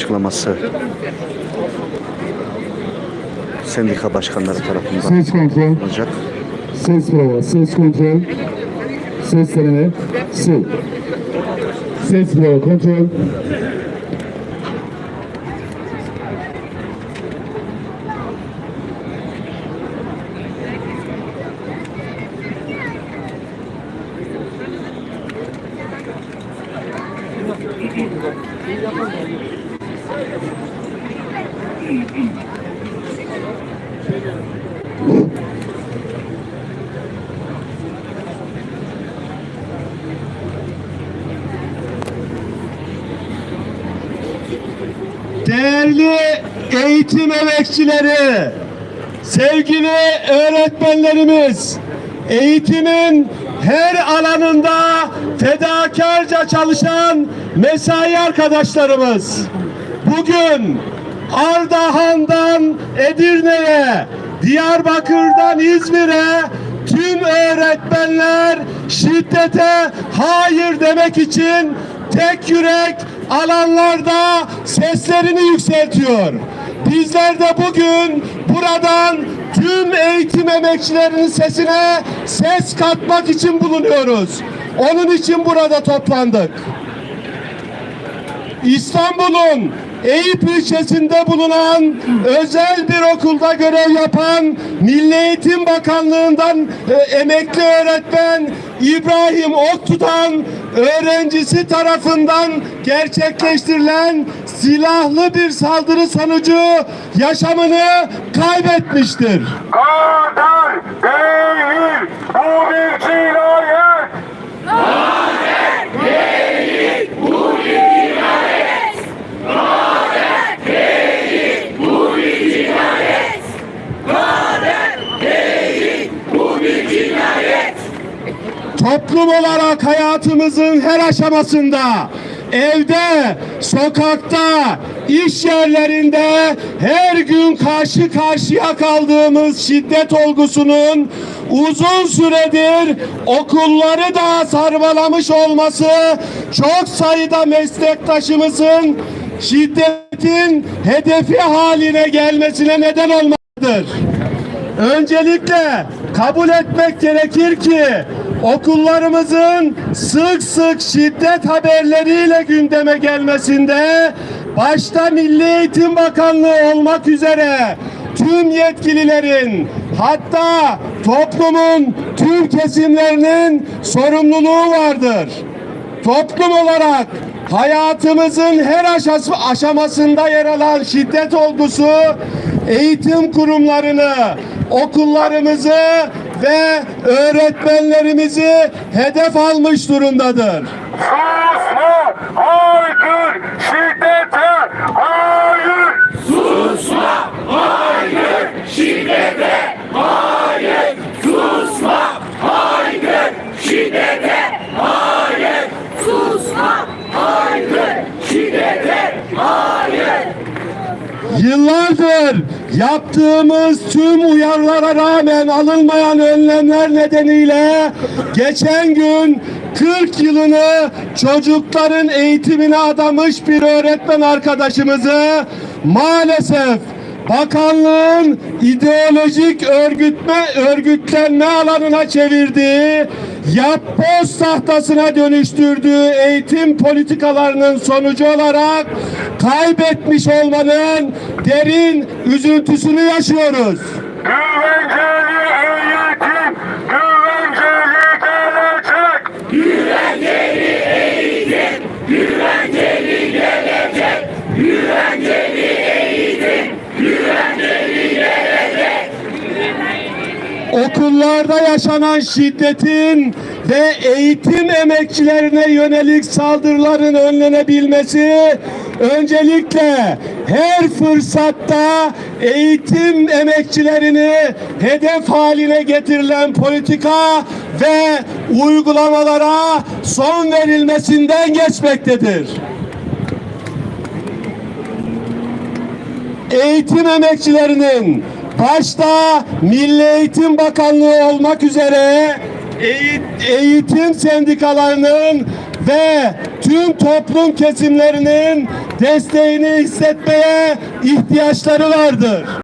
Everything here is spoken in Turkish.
açıklaması sendika başkanları tarafından Ses kontrol, olacak. ses prova, ses kontrol, ses deneme, su. Ses prova, kontrol. Değerli eğitim emekçileri, sevgili öğretmenlerimiz, eğitimin her alanında fedakarca çalışan mesai arkadaşlarımız, bugün Ardahan'dan Edirne'ye, Diyarbakır'dan İzmir'e tüm öğretmenler şiddete hayır demek için tek yürek alanlarda seslerini yükseltiyor. Bizler de bugün buradan tüm eğitim emekçilerinin sesine ses katmak için bulunuyoruz. Onun için burada toplandık. İstanbul'un Eyüp ilçesinde bulunan özel bir okulda görev yapan Milli Eğitim Bakanlığı'ndan e, emekli öğretmen İbrahim Oktutan öğrencisi tarafından gerçekleştirilen silahlı bir saldırı sonucu yaşamını kaybetmiştir. Kader değil, bu bir cinayet. Toplum olarak hayatımızın her aşamasında evde, sokakta, iş yerlerinde her gün karşı karşıya kaldığımız şiddet olgusunun uzun süredir okulları da sarmalamış olması çok sayıda meslektaşımızın şiddetin hedefi haline gelmesine neden olmaktadır. Öncelikle kabul etmek gerekir ki okullarımızın sık sık şiddet haberleriyle gündeme gelmesinde başta Milli Eğitim Bakanlığı olmak üzere tüm yetkililerin hatta toplumun tüm kesimlerinin sorumluluğu vardır. Toplum olarak hayatımızın her aşamasında yer alan şiddet olgusu eğitim kurumlarını, okullarımızı ve öğretmenlerimizi hedef almış durumdadır. Susma, haykır, şiddete, hayır. Yıllardır yaptığımız tüm uyarılara rağmen alınmayan önlemler nedeniyle geçen gün 40 yılını çocukların eğitimine adamış bir öğretmen arkadaşımızı maalesef bakanlığın ideolojik örgütme örgütlenme alanına çevirdiği yapboz tahtasına döndürdüğü eğitim politikalarının sonucu olarak kaybetmiş olmanın derin üzüntüsünü yaşıyoruz. Okullarda yaşanan şiddetin ve eğitim emekçilerine yönelik saldırıların önlenebilmesi öncelikle her fırsatta eğitim emekçilerini hedef haline getirilen politika ve uygulamalara son verilmesinden geçmektedir. eğitim emekçilerinin başta Milli Eğitim Bakanlığı olmak üzere eğit- eğitim sendikalarının ve tüm toplum kesimlerinin desteğini hissetmeye ihtiyaçları vardır.